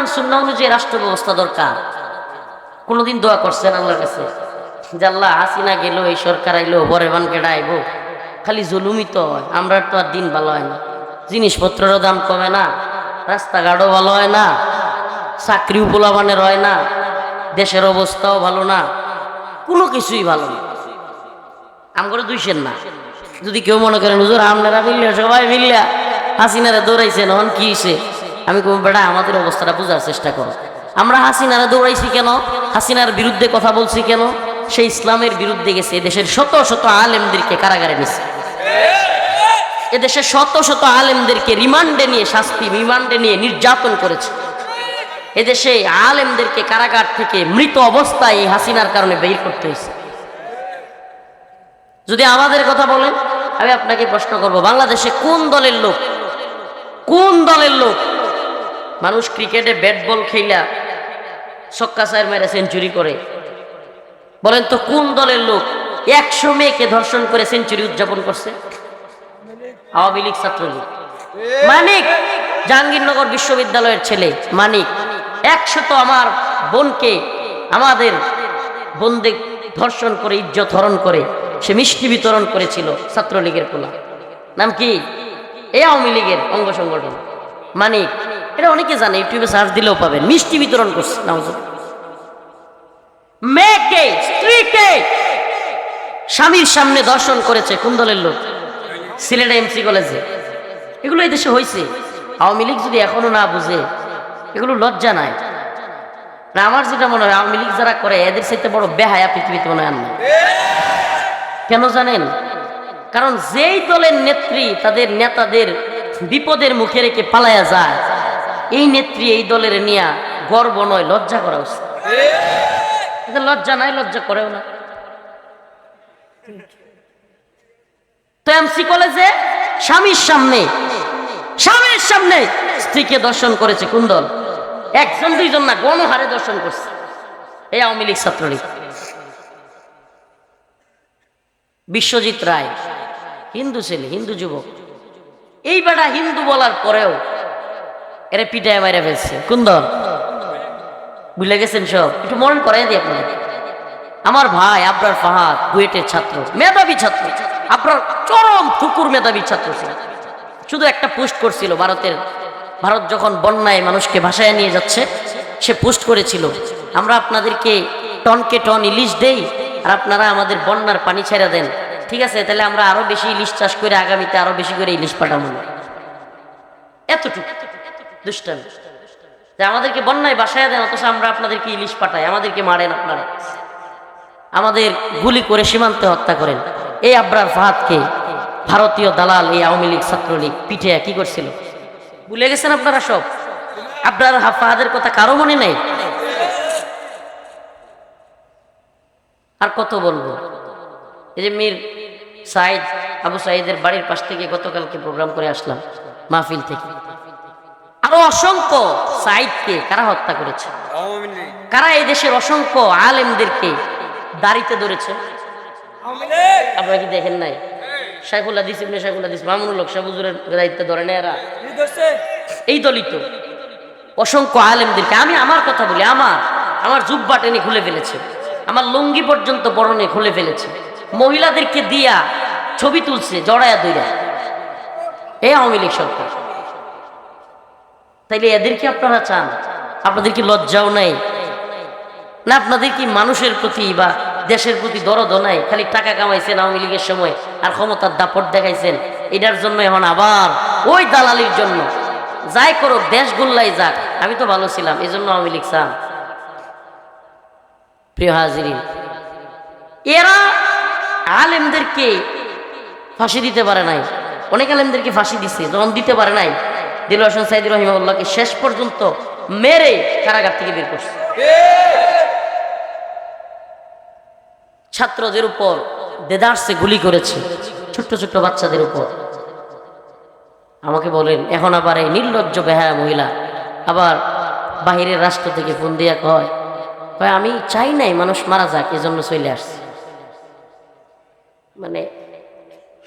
কোরআন সুন্না অনুযায়ী রাষ্ট্র ব্যবস্থা দরকার। কোনোদিন দোয়া করছেন আল্লাহর কাছে, যে আল্লাহ হাসিনা গেল, এই সরকার আইলো, বরে কেডা আইব। খালি জুলুমই তো হয় আমরা তো আর দিন ভালো হয় না। জিনিসপত্রেরও দাম কমে না, রাস্তাঘাটও ভালো হয় না, চাকরি উপলাবানের হয় না, দেশের অবস্থাও ভালো না, কোনো কিছুই ভালো না। আমগরে দুইশেন না। যদি কেউ মনে করেন হুজুর, আপনারা মিললে, সবাই মিললা, হাসিনারা দৌড়াইছেন হন কি হয়েছে আমি কম বেড়া, আমাদের অবস্থাটা বোঝার চেষ্টা করো। আমরা হাসিনারা দৌড়াইছি কেন? হাসিনার বিরুদ্ধে কথা বলছি কেন? সেই ইসলামের বিরুদ্ধে গেছে। দেশের শত শত আলেমদেরকে কারাগারে নিছে। এদেশের শত শত আলেমদেরকে রিমান্ডে নিয়ে, শাস্তি রিমান্ডে নিয়ে নির্যাতন করেছে। এদেশে আলেমদেরকে কারাগার থেকে মৃত অবস্থায় এই হাসিনার কারণে বের করতে হয়েছে। যদি আমাদের কথা বলেন, আমি আপনাকে প্রশ্ন করব, বাংলাদেশে কোন দলের লোক, কোন দলের লোক মানুষ ক্রিকেটে ব্যাট বল খেলা ছক্কা চার মেরে সেঞ্চুরি করে। বলেন তো কোন দলের লোক একশো মেয়েকে ধর্ষণ করে সেঞ্চুরি উদযাপন করছে? আওয়ামী লীগ ছাত্রলীগ। মানিক জাহাঙ্গীরনগর বিশ্ববিদ্যালয়ের ছেলে মানিক একশো তো আমার বোনকে আমাদের বোনদের ধর্ষণ করে ইজ্জত হরণ করে সে মিষ্টি বিতরণ করেছিল ছাত্রলীগের পোলা নাম কি? এই আওয়ামী লীগের অঙ্গ সংগঠন। মানিক এটা অনেকে জানে, ইউটিউবে সার্চ দিলেও পাবেন। মিষ্টি বিতরণ করছে, নামাজ মেয়েকে, স্ত্রীকে স্বামীর সামনে দর্শন করেছে, কোন দলের লোক? সিলেট এমসি কলেজে। এগুলো এই দেশে হয়েছে আওয়ামী লীগ যদি এখনও না বুঝে, এগুলো লজ্জা নাই। না, আমার যেটা মনে হয়, আওয়ামী লীগ যারা করে, এদের সাথে বড় বেহায়া পৃথিবীতে মনে হয় নাই। কেন জানেন? কারণ যেই দলের নেত্রী তাদের নেতাদের বিপদের মুখে রেখে পালায়া যায় এই নেত্রী এই দলের নিয়া গর্ব নয়, লজ্জা করা উচিত। লজ্জা নাই, লজ্জা করেও না। তো এমসি কলেজে স্বামীর সামনে স্বামীর সামনে স্ত্রীকে দর্শন করেছে কোন দল? একজন, দুইজন না, গণহারে দর্শন করছে। এই আওয়ামী লীগ ছাত্রলীগ। বিশ্বজিৎ রায়, হিন্দু ছেলে, হিন্দু যুবক। এই বেটা হিন্দু বলার পরেও এরা পিটায় মাইরা ফেলছে। কোন দল ভুলে গেছেন সব? একটু মরণ করাই দিই আপনাদের। আমার ভাই আবরার ফাহাদ বুয়েটের ছাত্র, মেধাবী ছাত্র। আপনার চরম ফুকুর মেধাবী ছাত্র ছিল। শুধু একটা পোস্ট করছিল ভারতের, ভারত যখন বন্যায় মানুষকে ভাসায় নিয়ে যাচ্ছে, সে পোস্ট করেছিল, আমরা আপনাদেরকে টনকে টন ইলিশ দেই, আর আপনারা আমাদের বন্যার পানি ছেড়ে দেন। ঠিক আছে, তাহলে আমরা আরও বেশি ইলিশ চাষ করে আগামীতে আরও বেশি করে ইলিশ পাঠাবো। এতটুকু। দুষ্টামি। আমাদেরকে বন্যায় বাসায় দেন, অথচ আমরা আপনাদেরকে ইলিশ পাঠাই, আমাদেরকে মারেন আপনারা। আমাদের গুলি করে সীমান্তে হত্যা করেন। এই আবরার ফাহাদকে ভারতীয় দালাল, এই আওয়ামী লীগ ছাত্রলীগ পিঠে কি করছিল? ভুলে গেছেন আপনারা সব? আবরার ফাহাদের কথা কারও মনে নেই? আর কত বলব? এই যে মীর সাইদ আবু সাইদের বাড়ির পাশ থেকে গতকালকে প্রোগ্রাম করে আসলাম মাহফিল থেকে। আরও অসংখ্য সাইদকে কারা হত্যা করেছে? কারা এই দেশের অসংখ্য আলেমদেরকে দাড়িতে ধরেছে? আপনারা কি দেখেন নাই? শাইখুল হাদিস, ইবনে শাইখুল হাদিস, মামুনুল হক সাবুজুরের দায়িত্বে ধরে নেয় এরা। এই দলিত অসংখ্য আলেমদেরকে আমি আমার কথা বলি, আমার আমার জুব্বা টেনে খুলে ফেলেছে। আমার লুঙ্গি পর্যন্ত বরণে খুলে ফেলেছে। মহিলাদেরকে দিয়া ছবি তুলছে জড়ায়া দইরা এই আওয়ামী লীগ সরকার। তাইলে এদেরকে আপনারা চান? আপনাদের কি লজ্জাও নাই? না আপনাদের কি মানুষের প্রতি বা দেশের প্রতি দরদও নাই? খালি টাকা কামাইছেন আওয়ামী লীগের সময় আর ক্ষমতার দাপট দেখাইছেন। এটার জন্য এখন আবার ওই দালালির জন্য। যাই করো দেশ গুল্লাই যাক। আমি তো ভালো ছিলাম এই জন্য আওয়ামী লীগ চান। প্রিয় হাজিরিন, এরা আলেমদেরকে ফাঁসি দিতে পারে নাই। অনেক আলেমদেরকে ফাঁসি দিছে, যখন দিতে পারে নাই। দিল হোসেন সাইদ রহিমাউল্লাহকে শেষ পর্যন্ত মেরে কারাগার থেকে বের করছে। ছাত্রদের উপর দেদারসে গুলি করেছে, ছোট্ট ছোট্ট বাচ্চাদের উপর। আমাকে বলেন, এখন আবার এই নির্লজ্জ বেহায়া মহিলা আবার বাহিরের রাষ্ট্র থেকে ফোন দিয়া কয় কয়, আমি চাই নাই মানুষ মারা যাক, এজন্য চলে আসছে। মানে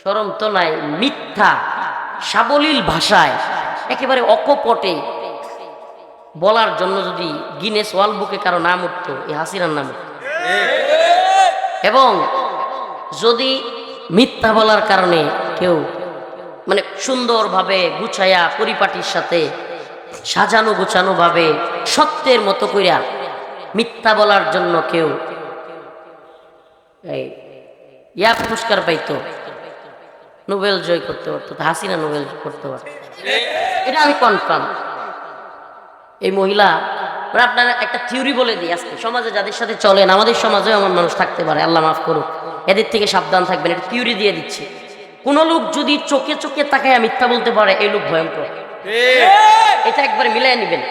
সরম তো নাই, মিথ্যা, সাবলীল ভাষায় একেবারে অকপটে। বলার জন্য যদি গিনেস ওয়ার্ল্ড বুকে কারও নাম উঠতো এই হাসিনার নাম এবং যদি মিথ্যা বলার কারণে কেউ মানে সুন্দরভাবে গুছাইয়া পরিপাটির সাথে সাজানো গোছানো ভাবে সত্যের মতো কইরা মিথ্যা বলার জন্য কেউ ইয়া পুরস্কার পাইতো। নোবেল জয় করতে পারতো হাসিনা নোবেল করতে পারতো। এটা আমি কনফার্ম এই মহিলা মানে আপনার একটা থিওরি বলে দিই আজকে সমাজে যাদের সাথে চলেন আমাদের সমাজেও এমন মানুষ থাকতে পারে আল্লাহ মাফ করুক এদের থেকে সাবধান থাকবেন এটা থিওরি দিয়ে দিচ্ছি। কোন লোক যদি চোখে চোখে তাকায় মিথ্যা বলতে পারে এই লোক ভয়ঙ্কর। এটা একবার মিলাই নেবেন।